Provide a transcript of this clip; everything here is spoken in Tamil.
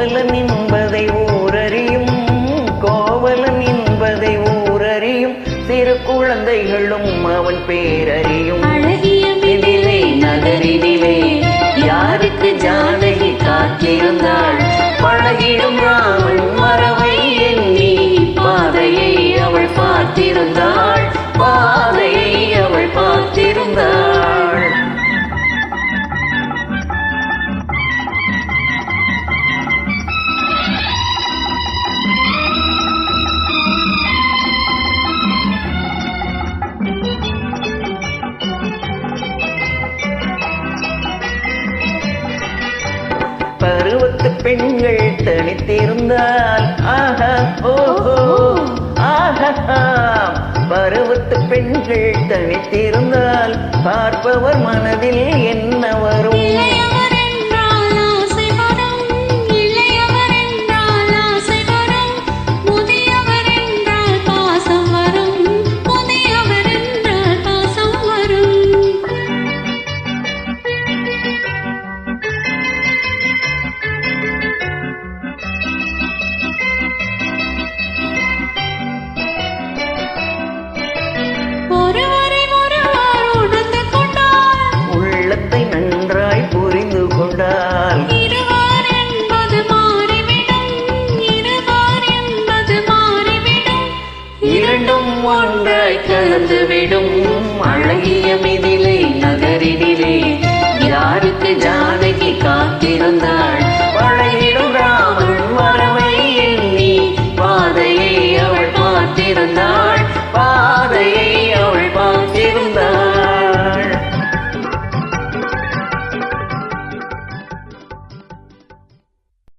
கோவலன் என்பதை ஊரறியும் கோவலன் என்பதை ஊரறியும் சிறு குழந்தைகளும் அவன் பேரறியும். அழகிய இதிலே நகரினிலே யாருக்கு ஜானகி காத்திருந்தாள்? பழகிடும் ராமன் மரவை எண்ணி பாதையை அவள் பார்த்திருந்தாள். பாதையை பருவத்து பெண்கள் தனித்திருந்தால் ஆஹா ஓஹோ ஆஹா பருவத்து பெண்கள் தனித்திருந்தால் பார்ப்பவர் மனதில் என்ன வரும்? ஒன்றாய் கலந்துவிடும் அழகிய மிதிலே.